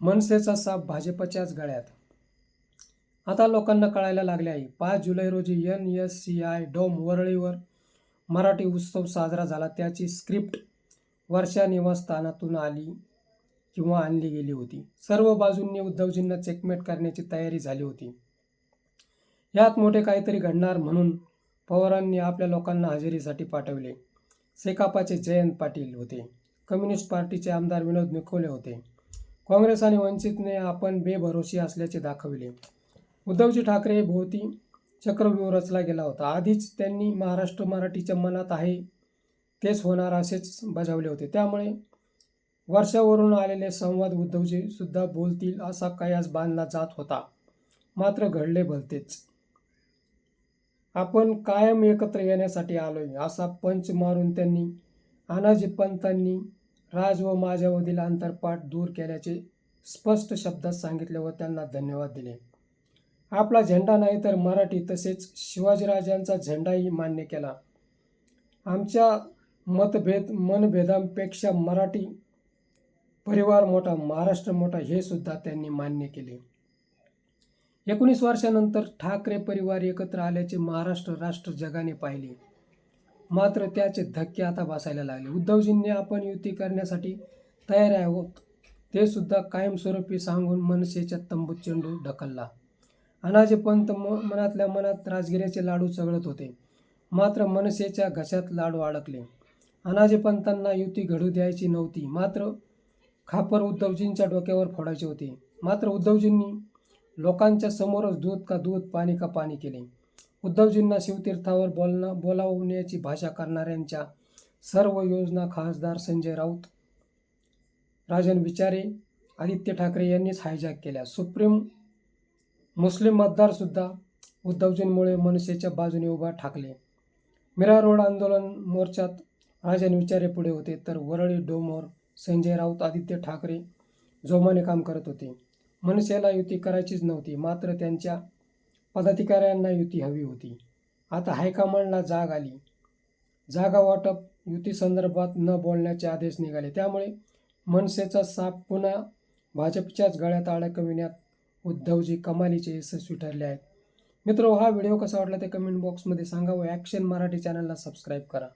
मनसेचा साप भाजपच्याच गळ्यात. आता लोकांना कळायला लागले आहे पाच जुलै रोजी N S C I dome वरळीवर Marathi उत्सव साजरा झाला. त्याची स्क्रिप्ट वर्षा निवासस्थानातून आली किंवा आणली गेली होती. सर्व बाजूंनी उद्धवजींना चेकमेट करण्याची तयारी झाली होती. यात मोठे काहीतरी घडणार म्हणून पवारांनी आपल्या लोकांना हजेरीसाठी पाठवले. सेकापाचे जयंत पाटील होते. कम्युनिस्ट पार्टीचे आमदार विनोद निकोले होते. काँग्रेस आणि वंचितने आपण बेभरोशी असल्याचे दाखविले. उद्धवजी ठाकरे भोवती चक्रव्यूह रचला गेला होता. आधीच त्यांनी महाराष्ट्र मराठीच्या मनात आहे तेच होणार असेच बजावले होते. त्यामुळे वर्षावरून आलेले संवाद उद्धवजी सुद्धा बोलतील असा कयास बांधला जात होता. मात्र घडले भलतेच. आपण कायम एकत्र येण्यासाठी आलोय असा पंच मारून त्यांनी आनाजी पंतांनी राज व माझ्यामधील अंतरपाठ दूर केल्याचे स्पष्ट शब्दात सांगितले व त्यांना धन्यवाद दिले. आपला झेंडा नाही तर मराठी तसेच शिवाजीराजांचा झेंडाही मान्य केला. आमच्या मतभेद मनभेदांपेक्षा मराठी परिवार मोठा महाराष्ट्र मोठा हे सुद्धा त्यांनी मान्य केले. एकोणीस वर्षानंतर ठाकरे परिवार एकत्र आल्याचे महाराष्ट्र राष्ट्र जगाने पाहिले. मात्र त्याचे धक्के आता बसायला लागले. उद्धवजींनी आपण युती करण्यासाठी तयार आहोत ते सुद्धा कायमस्वरूपी सांगून मनसेच्या तंबूत चेंडू ढकलला. अनाजे पंत म मनातल्या मनात राजगिऱ्याचे लाडू चघळत होते. मात्र मनसेच्या घशात लाडू अडकले. अनाजे पंतांना युती घडू द्यायची नव्हती मात्र खापर उद्धवजींच्या डोक्यावर फोडायचे होते. मात्र उद्धवजींनी लोकांच्या समोरच दूध का दूध पाणी का पाणी केले. उद्धवजींना शिवतीर्थावर बोलणं बोलावण्याची भाषा करणाऱ्यांच्या सर्व योजना खासदार संजय राऊत राजन विचारे आदित्य ठाकरे यांनीच हायजॅक केल्या. सुप्रीम मुस्लिम मतदारसुद्धा उद्धवजींमुळे मनसेच्या बाजूने उभा ठाकले. मिरा रोड आंदोलन मोर्चात राजन विचारे पुढे होते तर वरळी डोमोर संजय राऊत आदित्य ठाकरे जोमाने काम करत होते. मनसेला युती करायचीच नव्हती मात्र त्यांच्या पदाधिकाऱ्यांना युती हवी होती. आता हायकमांडला जाग आली. जागा वाटप युती संदर्भात न बोलण्याचे आदेश निघाले. त्यामुळे मनसेचा साप पुन्हा भाजपच्याच गळ्यात अडकविण्यात उद्धवजी कमालीचे यशस्वी ठरले आहेत. मित्र हा व्हिडिओ कसा वाटला ते कमेंट बॉक्समध्ये सांगा व ॲक्शन मराठी चॅनलला सबस्क्राईब करा.